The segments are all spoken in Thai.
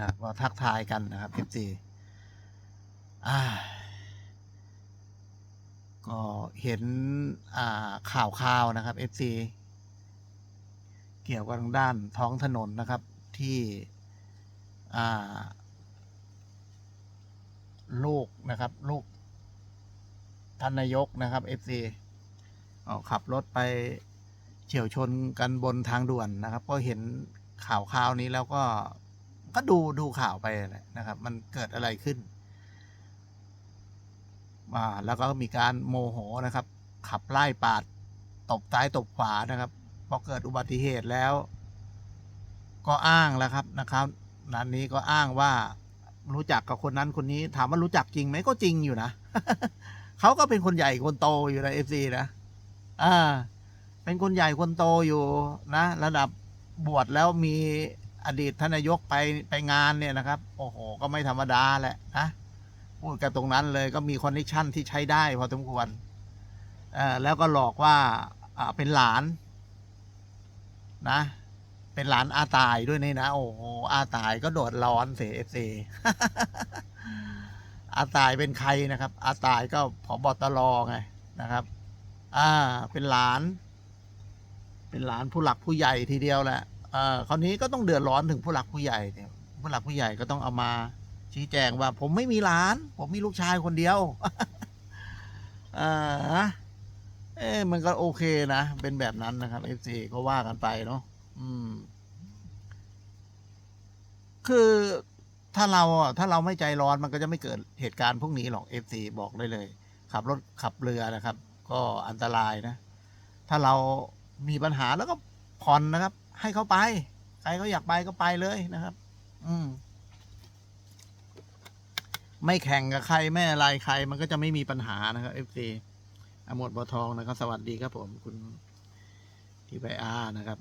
นะก็ทักทายกันนะครับ FC อ่า ก็เห็นอ่าข่าวข่าวนะครับ FC เกี่ยวกับทางด้านท้องถนนนะครับที่อ่าลูกนะครับ ลูกท่านนายกนะครับ FC เอาขับรถไปเฉียวชนกันบนทางด่วนนะครับ ก็เห็นข่าวข่าวนี้แล้วก็ ก็ดูดูข่าวไปนะครับ มันเกิดอะไรขึ้นอ่าแล้วก็มีการโมโหนะครับ ขับไล่ปาดตบซ้ายตบขวานะครับพอเกิดอุบัติเหตุแล้ว ก็อ้างแล้วครับนะครับนันนี้ก็อ้างว่ารู้จักกับคนนั้นคนนี้ ถามว่ารู้จักจริงไหมก็จริงอยู่นะเขาก็เป็นคนใหญ่คนโตอยู่ในเอฟซีนะอ่าเป็นคนใหญ่คนโตอยู่นะ ระดับบวชแล้วมี อดีตทานนายกไปไปงานเนี่ยนะครับ โอ้โห ก็ไม่ธรรมดาแหละนะพูดกันตรงนั้นเลยก็มีคอนเนคชั่นที่ใช้ได้พอสมควรแล้วก็หลอกว่าเป็นหลานนะ เป็นหลานอาตายด้วยนี่นะ โอ้โหอาตายก็โดดร้อนเสียเอฟซีอาตายเป็นใครนะครับ อาตายก็ผบอตรไงนะครับ อ่า เป็นหลาน เป็นหลานผู้หลักผู้ใหญ่ทีเดียวแหละ เอ่าคราวนี้ก็ต้องเดือดร้อนถึงผู้หลักผู้ใหญ่เนี่ยผู้หลักผู้ใหญ่ก็ต้องเอามา ชี้แจงว่า ผมไม่มีหลาน ผมมีลูกชายคนเดียวเอ่าเอ๊ะมันก็โอเคนะเป็นแบบนั้นนะครับ FC ก็ว่ากันไปเนาะอืม คือถ้าเราถ้าเราไม่ใจร้อนมันก็จะไม่เกิดเหตุการณ์พวกนี้หรอก FC บอกได้เลย ขับรถขับเรือนะครับ ก็อันตรายนะ ถ้าเรามีปัญหาแล้วก็ผ่อนนะครับ ให้เขาไป ใครเขาอยากไปก็ไปเลยนะครับ อืม ไม่แข่งกับใครไม่อะไรใคร มันก็จะไม่มีปัญหานะครับ FC อมดบอทองนะครับ สวัสดีครับผมคุณทีไบอานะครับ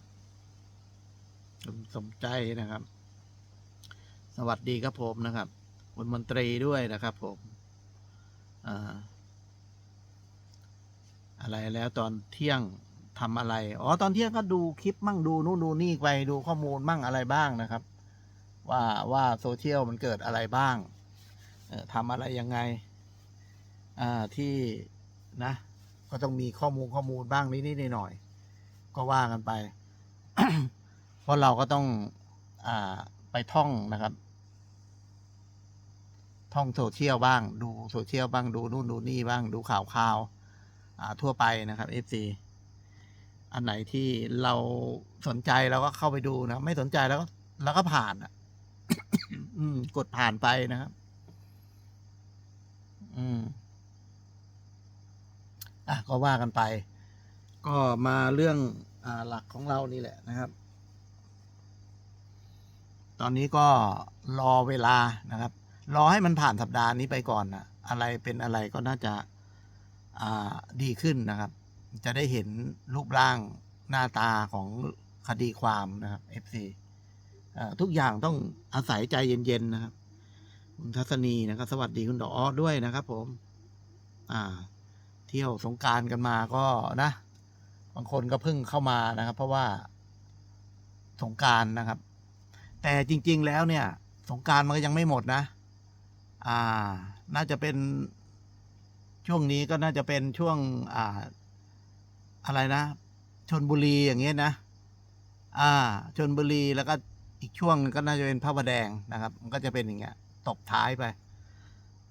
คุณสมใจนะครับ สวัสดีครับผมนะครับคุณมนตรีด้วยนะครับ ผมอ่าอะไรแล้วตอนเที่ยง ทำอะไร อ๋อ ตอนเที่ยงก็ดูคลิปมั่งดูนู่นดูนี่ไปดูข้อมูลมั่งอะไรบ้างนะครับ ว่าว่าโซเชียลมันเกิดอะไรบ้างเอ่อทำอะไรยังไงอ่าที่นะ ก็ต้องมีข้อมูลข้อมูลบ้างนิดๆหน่อยๆก็ว่ากันไป เพราะเราก็ต้องอ่าไปท่องนะครับ ท่องโซเชียลบ้าง ดูโซเชียลบ้างดูนู่นดูนี่บ้าง ดูข่าวข่าวอ่าทั่วไปนะครับ FC อันไหนที่เราสนใจเราก็เข้าไปดูนะ ไม่สนใจแล้วก็เราก็ผ่านอะ อืม กดผ่านไปนะครับ อืม อะก็ว่ากันไป ก็มาเรื่องอ่าหลักของเรานี่แหละนะครับ ตอนนี้ก็รอเวลานะครับ รอให้มันผ่านสัปดาห์นี้ไปก่อนนะอะไรเป็นอะไรก็น่าจะ อ่าดีขึ้นนะครับ จะได้เห็นรูปร่างหน้าตาของคดีความนะครับ FC ทุกอย่างต้องอาศัยใจเย็นๆนะครับ คุณทัศนีนะครับ สวัสดีคุณดอกอ้อด้วยนะครับ ผม อ่า เที่ยวสงการกันมาก็นะ บางคนก็เพิ่งเข้ามานะครับ เพราะว่าสงการนะครับ แต่จริง ๆ แล้วเนี่ย สงการมันก็ยังไม่หมดนะ อ่า น่าจะเป็นช่วงนี้ก็น่าจะเป็นช่วง อ่า อะไรนะชนบุรีอย่างเงี้ยนะ อ่าชนบุรีแล้วก็อีกช่วงก็น่าจะเป็นพระประแดงนะครับ มันก็จะเป็นอย่างเงี้ย ตบท้ายไป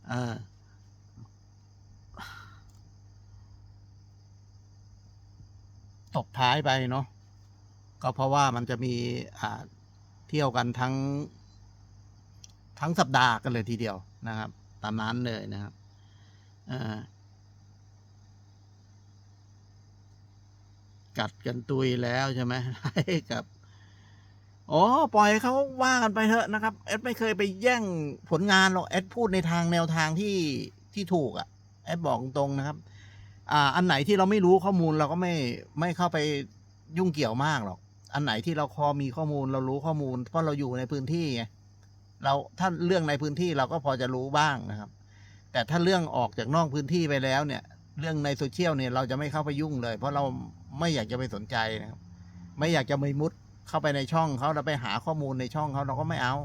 เออตบท้ายไปเนาะก็เพราะว่ามันจะมีอ่าเที่ยวกันทั้ง ทั้งสัปดาห์กันเลยทีเดียวนะครับ ตามนั้นเลยนะครับอ่อ กัดกันตุยแล้วใช่ไหมให้กับอ๋อปล่อยเขาว่ากันไปเถอะนะครับเอดไม่เคยไปแย่งผลงานหรอกเอดพูดในทางแนวทางที่ที่ถูกอะ่ะเอดบอกตรงนะครับ อ่า อันไหนที่เราไม่รู้ข้อมูลเราก็ไม่ไม่เข้าไปยุ่งเกี่ยวมากหรอก อันไหนที่เราพอมีข้อมูลเรารู้ข้อมูล เพราะเราอยู่ในพื้นที่ไงเราถ้าเรื่องในพื้นที่เราก็พอจะรู้บ้างนะครับ แต่ถ้าเรื่องออกจากนอกพื้นที่ไปแล้วเนี่ย เรื่องในโซเชียลเนี่ยเราจะไม่เข้าไปยุ่งเลย เพราะเรา ไม่อยากจะไปสนใจนะครับ ไม่อยากจะไปมุดเข้าไปในช่องเขาเราไปหาข้อมูลในช่องเขาเราก็ไม่เอา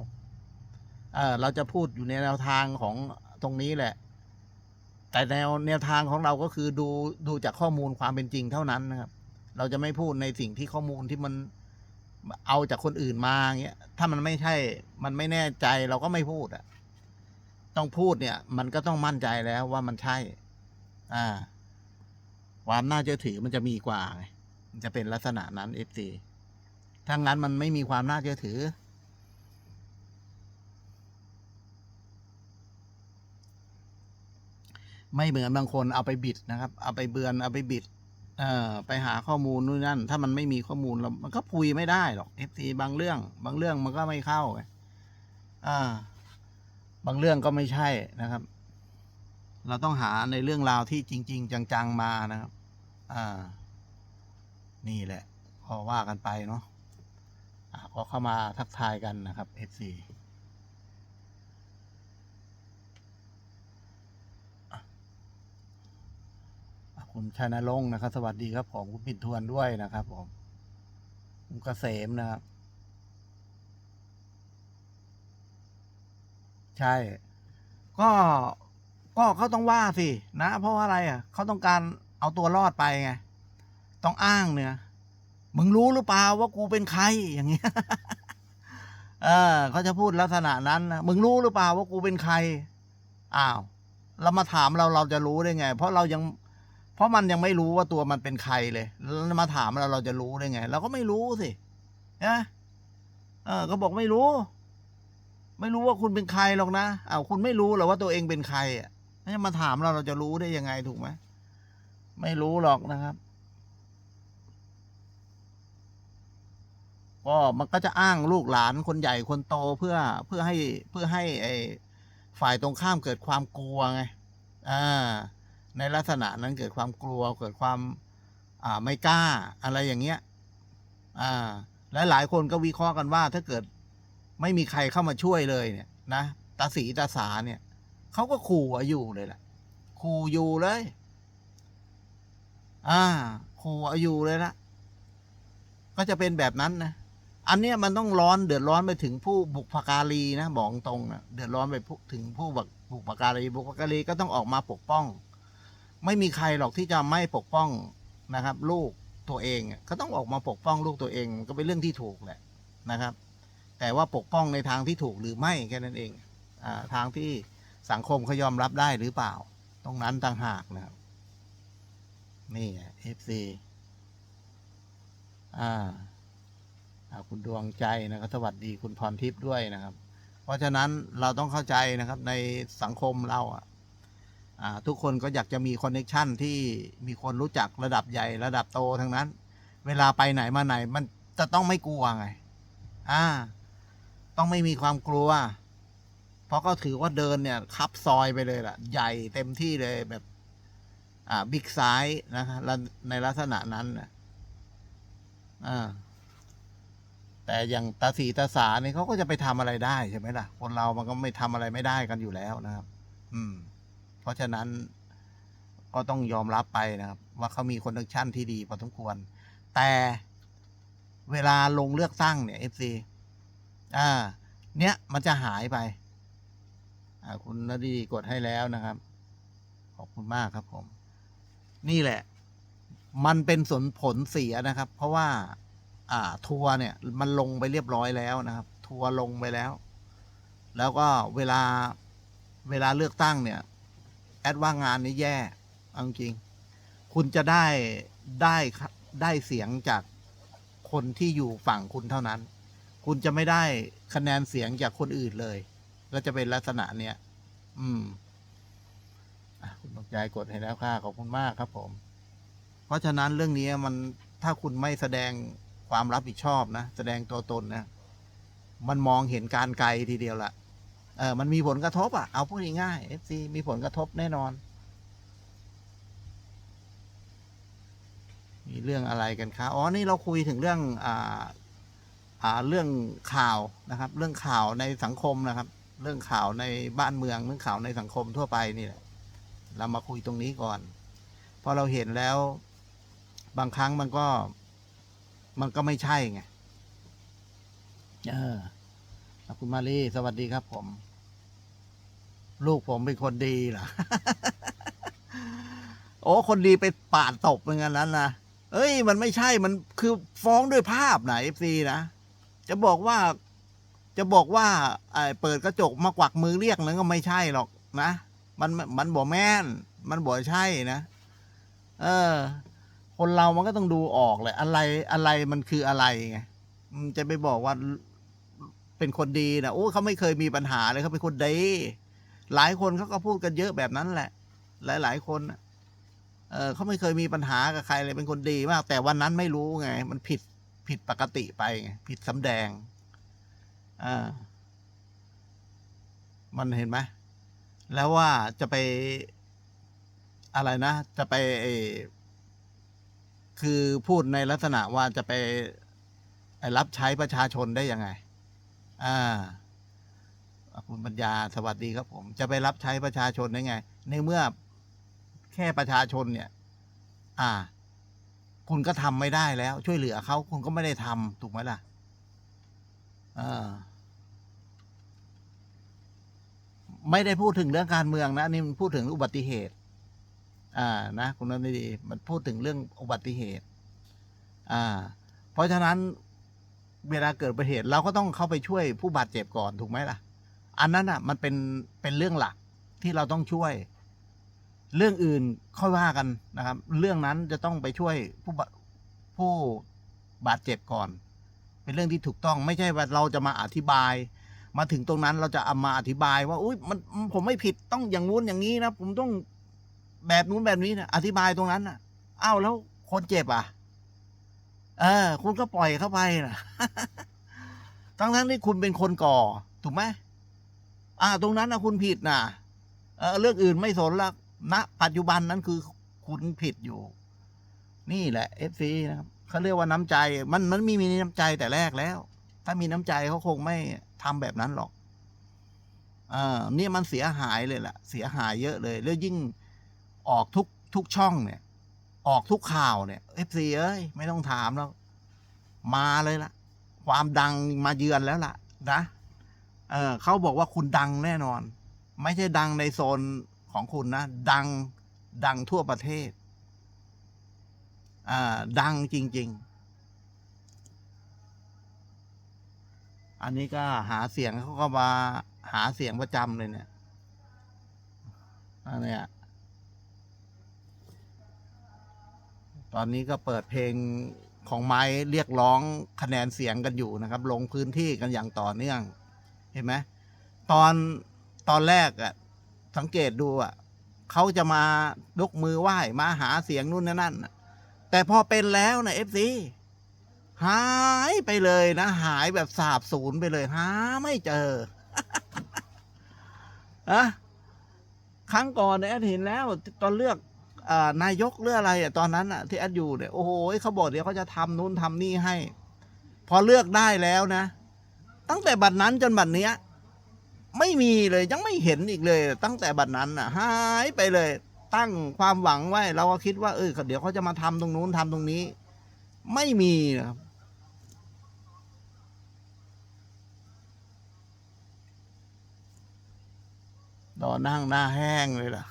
เออเราจะพูดอยู่ในแนวทางของตรงนี้แหละ แต่แนวแนวทางของเราก็คือดูดูจากข้อมูลความเป็นจริงเท่านั้นนะครับ เราจะไม่พูดในสิ่งที่ข้อมูลที่มันเอาจากคนอื่นมาเงี้ย ถ้ามันไม่ใช่ มันไม่แน่ใจเราก็ไม่พูดอะต้องพูดเนี่ย มันก็ต้องมั่นใจแล้วว่ามันใช่ อ่า ความน่าเชื่อถือมันจะมีกว่าไงมันจะเป็นลักษณะนั้นเอฟซีถ้างั้นมันไม่มีความน่าเชื่อถือ ไม่เหมือนบางคนเอาไปบิดนะครับ เอาไปเบือนเอาไปบิด เอ่อไปหาข้อมูลนู่นนั่น ถ้ามันไม่มีข้อมูลเรามันก็พุยไม่ได้หรอกเอฟซีบางเรื่อง บางเรื่องมันก็ไม่เข้าอ่าบางเรื่องก็ไม่ใช่นะครับ เราต้องหาในเรื่องราวที่จริง ๆ จัง ๆ มานะครับ อ่า นี่แหละพอว่ากันไปเนาะอ่าก็เข้ามาทักทายกันนะครับ FC อ่คุณชนรงนะครับ สวัสดีครับผมคุณปิ่นทวนด้วยนะครับผมคุณเกษมนะครับ ใช่ ก็ ก็เขาต้องว่าสินะ เพราะว่าอะไรอะเขาต้องการเอาตัวรอดไปไงต้องอ้างเนี่ยมึงรู้หรือเปล่าว่ากูเป็นใครอย่างเงี้ยเออเขาจะพูดลักษณะนั้นนะมึงรู้หรือเปล่าว่ากูเป็นใครอ้าวเรามาถามเราเราจะรู้ได้ไง เพราะเรายัง เพราะมันยังไม่รู้ว่าตัวมันเป็นใครเลยแล้วมาถามเราเราจะรู้ได้ไงเราก็ไม่รู้สินะเออ ก็บอกไม่รู้ ไม่รู้ว่าคุณเป็นใครหรอกนะอ้าวคุณไม่รู้หรอว่าตัวเองเป็นใครอะ แล้วจะมาถามเราเราจะรู้ได้ยังไงถูกไหมไม่รู้หรอกนะครับ ก็มันก็จะอ้างลูกหลานคนใหญ่คนโตเพื่อเพื่อให้เพื่อให้ไอ้ฝ่ายตรงข้ามเกิดความกลัวไงอ่าในลักษณะนั้นเกิดความกลัวเกิดความอ่าไม่กล้าอะไรอย่างเงี้ยอ่าและหลายคนก็วิเคราะห์กันว่าถ้าเกิดไม่มีใครเข้ามาช่วยเลยเนี่ยนะตาสีตาสาเนี่ย เขาก็ขู่อยู่เลยแหละขู่อยู่เลย อ่าขู่อยู่เลยล่ะ ก็จะเป็นแบบนั้นนะอันเนี้ยมันต้องร้อนเดือดร้อนไปถึงผู้บุพการีนะบอกตรงนะเดือดร้อนไปถึงผู้บุพการีบุพการีก็ต้องออกมาปกป้อง ไม่มีใครหรอกที่จะไม่ปกป้องนะครับ ลูกตัวเองอะก็ต้องออกมาปกป้องลูกตัวเองก็เป็นเรื่องที่ถูกแหละนะครับ แต่ว่าปกป้องในทางที่ถูกหรือไม่แค่นั้นเองอ่าทางที่ สังคมเขายอมรับได้หรือเปล่า ตรงนั้นต่างหากนะครับ นี่เอฟซีอ่าอ่าคุณดวงใจนะครับ สวัสดีคุณพรทิพย์ด้วยนะครับ เพราะฉะนั้นเราต้องเข้าใจนะครับในสังคมเราอะทุกคนก็อยากจะมีคอนเน็ชันที่มีคนรู้จักระดับใหญ่ระดับโตทั้งนั้น เวลาไปไหนมาไหน มันจะต้องไม่กลัวไง อ่า ต้องไม่มีความกลัว เพราะก็ถือว่าเดินเนี่ยคับซอยไปเลยล่ะ ใหญ่เต็มที่เลยแบบ อ่าบิ๊กไซส์นะครับในลักษณะนั้นนะอ่าแต่อย่างตาสีตาสาเนี่ยเขาก็จะไปทำอะไรได้ใช่ไหมล่ะ คนเรามันก็ไม่ทำอะไรไม่ได้กันอยู่แล้วนะครับ อืม เพราะฉะนั้นก็ต้องยอมรับไปนะครับ ว่าเขามีคอนเนคชั่นที่ดีพอสมควร แต่เวลาลงเลือกตั้งเนี่ยเอฟซีอ่า เนี้ยมันจะหายไป คุณนดีกดให้แล้วนะครับ ขอบคุณมากครับผม นี่แหละ มันเป็นผลผลเสียนะครับ เพราะว่า อ่า ทัวร์เนี่ย มันลงไปเรียบร้อยแล้วนะครับ ทัวร์ลงไปแล้ว แล้วก็เวลาเวลาเลือกตั้งเนี่ย แอดว่างานนี้แย่เอาจริง คุณจะได้ได้ได้เสียงจากคนที่อยู่ฝั่งคุณเท่านั้น คุณจะไม่ได้คะแนนเสียงจากคนอื่นเลย ก็จะเป็นลักษณะเนี้ย อืมคุณตกใจกดให้แล้วค่ะ ขอบคุณมากครับผม เพราะฉะนั้นเรื่องนี้มันถ้าคุณไม่แสดงความรับผิดชอบนะ แสดงตัวตนนะ มันมองเห็นการไกลทีเดียวละเออ มันมีผลกระทบอะ เอาพูดง่ายๆ FC มีผลกระทบแน่นอน มีเรื่องอะไรกันคะอ๋อ นี่เราคุยถึงเรื่อง อ่า อ่า เรื่องข่าวนะครับ เรื่องข่าวในสังคมนะครับ เรื่องข่าวในบ้านเมืองเรื่องข่าวในสังคมทั่วไปนี่แหละเรามาคุยตรงนี้ก่อนพอเราเห็นแล้ว บางครั้งมันก็ มันก็ไม่ใช่ไงเออคุณมาลีสวัสดีครับ ผม ลูกผมเป็นคนดีเหรอโอ้คนดีไปปาดตบเป็นงั้นนั้นนะเอ้ย มันไม่ใช่มันคือฟ้องด้วยภาพนะเอฟซีนะจะบอกว่า จะบอกว่าเปิดกระจกมากวักมือเรียกนั้นก็ไม่ใช่หรอกนะ มันมันบอกแม่น มันบอกใช่นะ เออ คนเรามันก็ต้องดูออกเลยอะไรอะไรมันคืออะไรไงจะไปบอกว่าเป็นคนดีนะโอ้เขาไม่เคยมีปัญหาเลยเขาเป็นคนดีหลายคนเขาก็พูดกันเยอะแบบนั้นแหละ หลายหลายคนเออเขาไม่เคยมีปัญหากับใครเลยเป็นคนดีมาก แต่วันนั้นไม่รู้ไง มันผิดผิดปกติไปไงผิดสำแดง อ่ามันเห็นไหมแล้วว่าจะไปอะไรนะ จะไปคือพูดในลักษณะว่าจะไปรับใช้ประชาชนได้ยังไง อ่า คุณปัญญาสวัสดีครับผม จะไปรับใช้ประชาชนได้ไง ในเมื่อแค่ประชาชนเนี่ย อ่า คุณก็ทำไม่ได้แล้ว ช่วยเหลือเขาคุณก็ไม่ได้ทำถูกไหมล่ะ อ่า ไม่ได้พูดถึงเรื่องการเมืองนะนี่มันพูดถึงอุบัติเหตุ อ่านะคุณนันดีมันพูดถึงเรื่องอุบัติเหตุ อ่า เพราะฉะนั้นเวลาเกิดอุบัติเหตุเราก็ต้องเข้าไปช่วยผู้บาดเจ็บก่อนถูกไหมล่ะ อันนั้นอะ มันเป็นเป็นเรื่องหลักที่เราต้องช่วย เรื่องอื่นค่อยว่ากันนะครับ เรื่องนั้นจะต้องไปช่วยผู้บาผู้บาดเจ็บก่อน เป็นเรื่องที่ถูกต้องไม่ใช่ว่าเราจะมาอธิบาย มาถึงตรงนั้นเราจะเอามาอธิบายว่าอุ้ยมันผมไม่ผิดต้องอย่างงู้นอย่างนี้นะผมต้องแบบนู้นแบบนี้นะอธิบายตรงนั้นนะอ้าวแล้วคนเจ็บอะ เออ คุณก็ปล่อยเข้าไปนะทั้งทั้งที่คุณเป็นคนก่อ ถูกไหมอ่า ตรงนั้นนะคุณผิดนะเออเรื่องอื่นไม่สนละณปัจจุบันนั้นคือคุณผิดอยู่ นี่แหละเอฟซีนะครับเขาเรียกว่าน้ำใจ มันมันมีมีน้ำใจแต่แรกแล้ว ถ้ามีน้ำใจเขาคงไม่ทำแบบนั้นหรอกอ่านี่มันเสียหายเลยล่ะเสียหายเยอะเลย แล้วยิ่งออกทุกทุกช่องเนี่ย ออกทุกข่าวเนี่ยเอฟซีเอ้ยไม่ต้องถามแล้ว มาเลยล่ะ ความดังมาเยือนแล้วล่ะ นะเออเขาบอกว่าคุณดังแน่นอน ไม่ใช่ดังในโซนของคุณนะ ดังดังทั่วประเทศ อ่า ดังจริง ๆ อันนี้ก็หาเสียงเขาก็มาหาเสียงประจำเลยเนี่ยอันเนี้ยตอนนี้ก็เปิดเพลงของไม้เรียกร้องคะแนนเสียงกันอยู่นะครับ ลงพื้นที่กันอย่างต่อเนื่อง เห็นไหมตอนตอนแรกอะสังเกตดูอะเขาจะมายกมือไหว้มาหาเสียงนู่นนนั่นน่ะแต่พอเป็นแล้วนะเอฟซี หายไปเลยนะ หายแบบสาบสูญไปเลย หาไม่เจออะครั้งก่อนเนี่ยแอดเห็นแล้วตอนเลือกอนายกเลือกอะไรอะตอนนั้นอะ ที่แอดอยู่เนี่ยโอ้โหเขาบอกเดี๋ยวเขาจะทำนู่นทำนี่ให้ พอเลือกได้แล้วนะ ตั้งแต่บัดนั้นจนบัดเนี้ย ไม่มีเลยยังไม่เห็นอีกเลย ตั้งแต่บัดนั้นอะหายไปเลย ตั้งความหวังไว้ เราก็คิดว่าเออเดี๋ยวเขาจะมาทำตรงนู้นทำตรงนี้ ไม่มีนะครับ ดอนั่งหน้าแห้งเลยล่ะ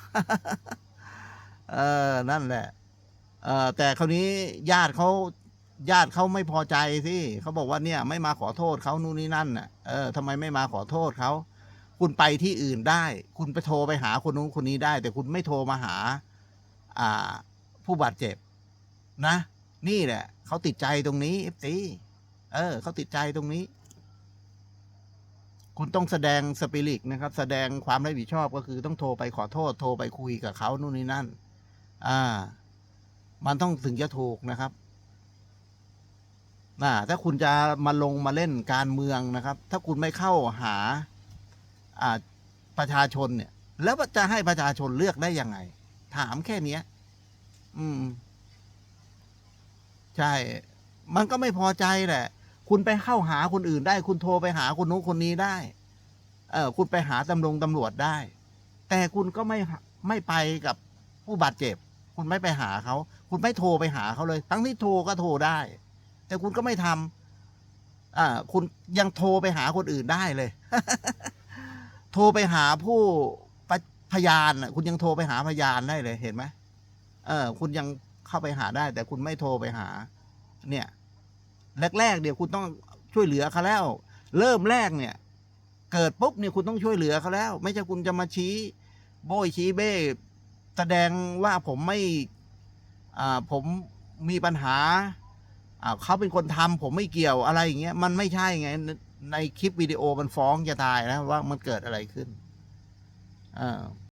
เออ นั่นแหละ เออแต่คราวนี้ญาติเขาญาติเขาไม่พอใจสิเขาบอกว่าเนี่ยไม่มาขอโทษเขานู่นนี่นั่นน่ะ เออทำไมไม่มาขอโทษเขา คุณไปที่อื่นได้ คุณไปโทรไปหาคนนู้นคนนี้ได้ แต่คุณไม่โทรมาหา อ่า ผู้บาดเจ็บ นะ นี่แหละเขาติดใจตรงนี้เอฟซีเออเขาติดใจตรงนี้ คุณต้องแสดงสปิริตนะครับ แสดงความรับผิดชอบก็คือต้องโทรไปขอโทษ โทรไปคุยกับเขานู่นนี่นั่น อ่า มันต้องถึงจะถูกนะครับนะถ้าคุณจะมาลงมาเล่นการเมืองนะครับ ถ้าคุณไม่เข้าหาอ่าประชาชนเนี่ย แล้วจะให้ประชาชนเลือกได้ยังไง ถามแค่เนี้ย อืม ใช่ มันก็ไม่พอใจแหละ คุณไปเข้าหาคนอื่นได้ คุณโทรไปหาคนนู้นคนนี้ได้ เออคุณไปหาตำรวจตำรวจได้ แต่คุณก็ไม่ไม่ไปกับผู้บาดเจ็บ คุณไม่ไปหาเขา คุณไม่โทรไปหาเขาเลย ทั้งที่โทรก็โทรได้ แต่คุณก็ไม่ทอ่าคุณยังโทรไปหาคนอื่นได้เลย โทรไปหาผู้ปพยานน่ะคุณยังโทรไปหาพยานได้เลยเห็นไหมเออ คุณยังเข้าไปหาได้ แต่คุณไม่โทรไปหา เนี่ย แรกๆเดี๋ยวคุณต้องช่วยเหลือเขาแล้ว เริ่มแรกเนี่ย เกิดปุ๊บเนี่ยคุณต้องช่วยเหลือเขาแล้ว ไม่ใช่คุณจะมาชี้ โบยชี้เบ้แสดงว่าผมไม่อ่าผมมีปัญหาอ่าเขาเป็นคนทำผมไม่เกี่ยวอะไรอย่างเงี้ยมันไม่ใช่ไง ในคลิปวิดีโอมันฟ้องจะตายนะว่ามันเกิดอะไรขึ้นอ่า